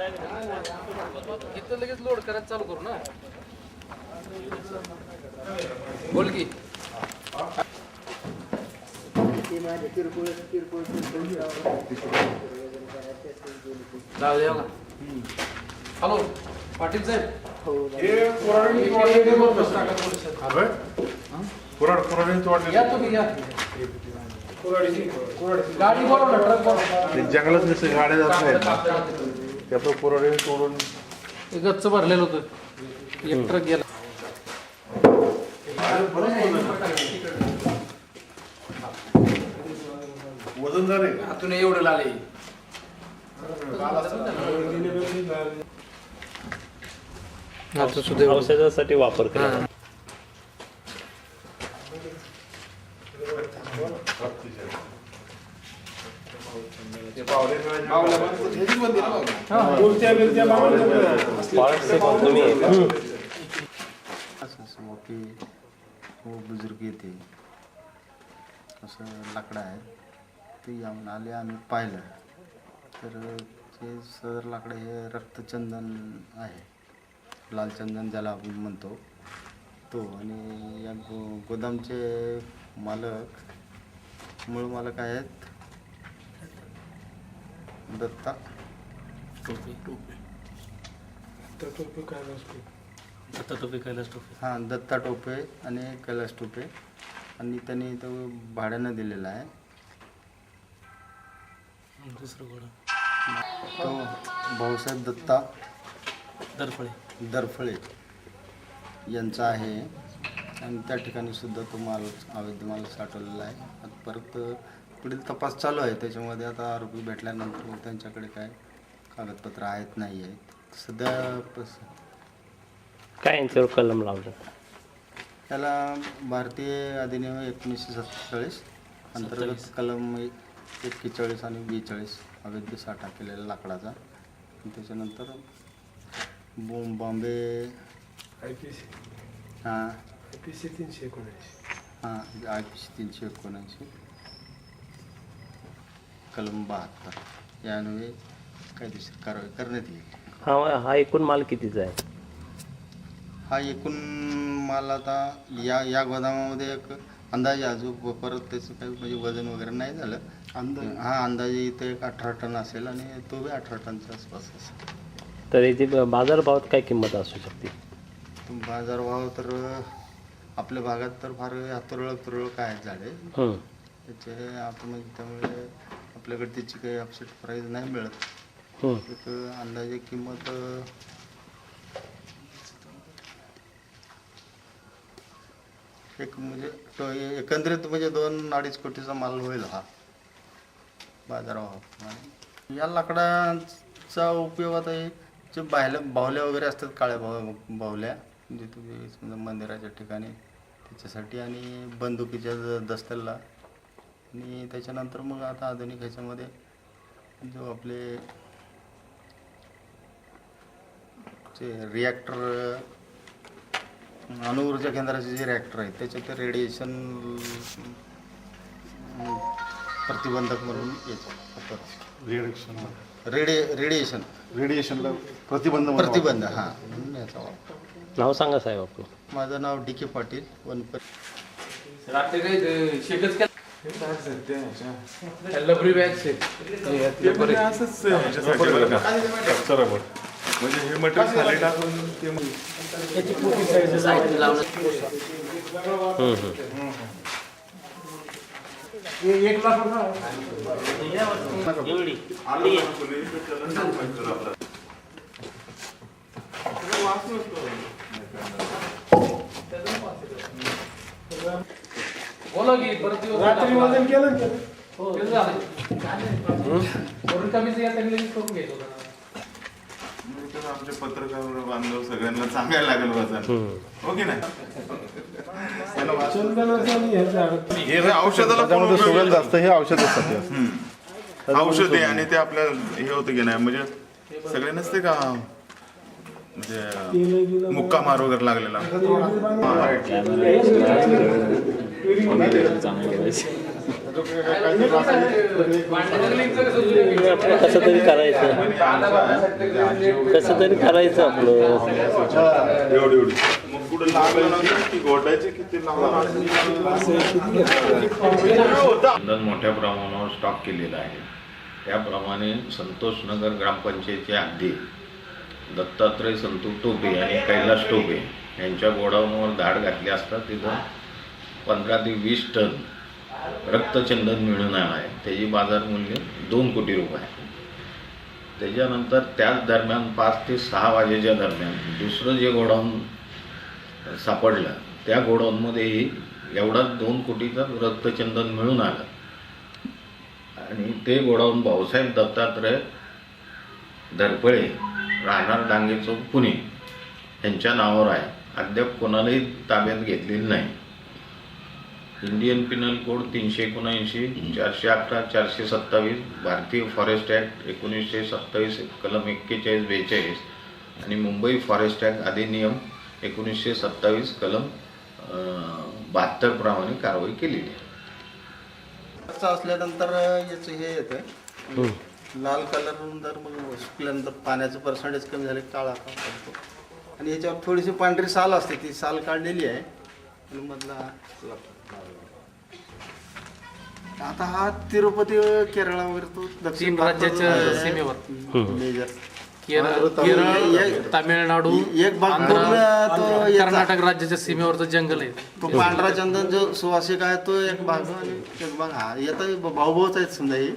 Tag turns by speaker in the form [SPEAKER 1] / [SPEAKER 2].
[SPEAKER 1] इथं लगेच लोड करायला चालू करू ना. बोल की. जाऊ द्या का हॅलो पाटील साहेब.
[SPEAKER 2] कुराड कुराड
[SPEAKER 1] या तुम्ही या. गाडी बोलव ना ट्रक बोलव
[SPEAKER 2] जंगलात नसते गाड्या जात नाहीत. ते आपलं कुराड सोडून
[SPEAKER 1] ते गच्च भरलेलं होतं. एक ट्रक गेला.
[SPEAKER 2] वजन झाले
[SPEAKER 1] हातून एवढं लाले आता सुद्धा
[SPEAKER 3] औषधासाठी वापर करा तुम्ही आहे का?
[SPEAKER 4] असं असं मोठी हो बुजुर्ग येते असं लाकडं आहे ते येऊन आले आम्ही पाहिलं तर ते सदर लाकडं हे रक्तचंदन आहे लालचंदन ज्याला आपण म्हणतो तो आणि या गो गोदामचे मालक मूळ मालक आहेत. दत्ता. हां दत्ता टोपे आणि कैलास टोपे. आणि त्यांनी तो भाड्यानं दिलेला आहे. तो भाऊसाहेब दत्ता
[SPEAKER 1] दरफळे.
[SPEAKER 4] दरफळे यांचा आहे. आणि त्या ठिकाणी सुद्धा तो माल अवैध माल साठवलेला आहे. आता परत पुढील तपास चालू आहे. त्याच्यामध्ये आता आरोपी भेटल्यानंतर मग त्यांच्याकडे काय कागदपत्र आहेत नाही आहेत. सध्या पस-
[SPEAKER 3] काय यांच्यावर कलम लावलं?
[SPEAKER 4] त्याला भारतीय अधिनियम एकोणीसशे सत्तेचाळीस अंतर्गत कलम एक्केचाळीस आणि बेचाळीस अवैध साठा केलेला लाकडाचा. आणि त्याच्यानंतर बॉम बॉम्बे
[SPEAKER 5] आय पी सी.
[SPEAKER 4] हां.
[SPEAKER 5] आय पी सी तीनशे एकोणऐंशी.
[SPEAKER 4] हां आय पी सी तीनशे एकोणऐंशी. कलम बहात्तर यान्वये कायदेशीर कारवाई करण्यात येईल.
[SPEAKER 3] हा हा एकूण माल कितीचा आहे?
[SPEAKER 4] हा एकूण माल आता या या गोदामामध्ये एक अंदाजे अजून परत त्याचं काही म्हणजे वजन वगैरे नाही झालं. अंदाज? हा अंदाजे इथे एक अठरा टन असेल आणि तो बी अठरा टनच्या आसपास असेल.
[SPEAKER 3] तर याची ब- बाजारभावात काय किंमत असू शकते?
[SPEAKER 4] बाजारभाव तर आपल्या भागात तर फार तुरळक तुरळक आहेत झाडे
[SPEAKER 3] हं.
[SPEAKER 4] त्याचे आपण म्हणजे त्यामुळे आपल्याकडे त्याची काही अपसेट प्राईस नाही मिळत.
[SPEAKER 3] हं.
[SPEAKER 4] एक अंदाजे किंमत अ, एक म्हणजे तो एकंदरीत म्हणजे दोन अडीच कोटीचा माल होईल हा. बाजारभाव आणि या लाकडाचा उपयोग आता हे जे बाहेल्या बाहुल्या वगैरे असतात काळ्या बाव बाहुल्या म्हणजे तुम्ही समजा मंदिराच्या ठिकाणी त्याच्यासाठी आणि बंदुकीच्या दस्त्याला आणि त्याच्यानंतर मग आता आधुनिक ह्याच्यामध्ये जो आपले जे रिॲक्टर अणुऊर्जा केंद्राचे जे रिॲक्टर आहेत त्याच्यात ते रेडिएशन प्रतिबंधक म्हणून येतो
[SPEAKER 2] रिएक्शन
[SPEAKER 4] रेडि रेडिएशन
[SPEAKER 2] रेडिएशनला प्रतिबंध
[SPEAKER 4] प्रतिबंध हां म्हणून याचा वापर.
[SPEAKER 3] नाव सांगा साहेब आपलं.
[SPEAKER 4] माझं नाव डी के पाटील वनपर
[SPEAKER 1] लबरी बॅग
[SPEAKER 2] म्हणजे असंच ह्याच्यासाठी बरं का? चला बरं. म्हणजे हे मटेरियल खाली टाकून ते मग-
[SPEAKER 3] हं, हं.
[SPEAKER 1] बोला की परत दिवस
[SPEAKER 5] रात्री वजन केलं ना
[SPEAKER 1] हो, केलं झालं. वरून कमीचं या त्यांनी लगेच करून घ्यायचं होतं.
[SPEAKER 2] म्हणजे कसं आमचे पत्रकार बांधव सगळ्यांना सांगायला लागेल वजन. हो की नाही? त्याला वास-
[SPEAKER 5] चंदनाचं आणि ह्याचं.
[SPEAKER 2] हे जे औषधाला पण उपयोगी
[SPEAKER 6] सुगंध असतं हे औषध असतात.
[SPEAKER 2] औषध आहे आणि ते आपल्या हे होतं की नाही म्हणजे सगळे नसते का? म्हणजे मुक्का मार वगैरे लागलेला.
[SPEAKER 1] भांडणलिंगचं कसं
[SPEAKER 3] आपलं कसं तरी करायचं. कसं तरी करायचं आपलं.
[SPEAKER 2] एवढी मग कुठं
[SPEAKER 6] मोठ्या प्रमाणावर स्टॉक केलेला आहे. त्याप्रमाणे संतोषनगर ग्रामपंचायतचे हद्दी दत्तात्रय संतू टोपे आणि कैलास टोपे यांच्या गोडाऊनवर धाड घातली असता तिथं पंधरा ते वीस टन रक्तचंदन मिळून आहे. त्याची बाजार मूल्य दोन कोटी रुपये आहे. त्याच्यानंतर त्याच दरम्यान पाच ते सहा वाजेच्या दरम्यान दुसरं जे गोडाऊन सापडलं त्या गोडाऊनमध्येही एवढा दोन कोटीचं रक्तचंदन मिळून आलं. आणि ते गोडाऊन भाऊसाहेब दत्तात्रय धरपळे राहणार डांगे चौक पुणे यांच्या नावावर आहे. अद्याप कोणालाही ताब्यात घेतलेली नाही. इंडियन पिनल कोड तीनशे एकोणऐंशी चारशे अकरा चारशे सत्तावीस भारतीय फॉरेस्ट ॲक्ट एकोणीसशे सत्तावीस कलम एक्केचाळीस बेचाळीस आणि मुंबई फॉरेस्ट ॲक्ट अधिनियम एकोणीसशे सत्तावीस कलम बहात्तर प्रमाणे कारवाई केलेली आहे.
[SPEAKER 4] असल्यानंतर याचं हे येतं लाल कलर नंतर मग सुकल्यानंतर पाण्याचं पर्सेंटेज कमी झाले काळा आणि याच्यावर थोडीशी पांढरी साल असते ती साल काढलेली आहे. मधला आता हा तिरुपती केरळा वगैरे तो दक्षिण
[SPEAKER 1] तीन राज्याच्या सीमेवर.
[SPEAKER 4] मेजर.
[SPEAKER 1] केरळ केरळ तामिळनाडू
[SPEAKER 4] एक भाग
[SPEAKER 1] आंध्र,
[SPEAKER 4] पूर्ण तो याचा-
[SPEAKER 1] कर्नाटक राज्याच्या सीमेवरचं जंगल आहे.
[SPEAKER 4] तो पांढरा चंदन जो सुवासिक आहे तो एक भाग आणि एक भाग हा. येतं भाऊ भाऊच आहेत समजा हे.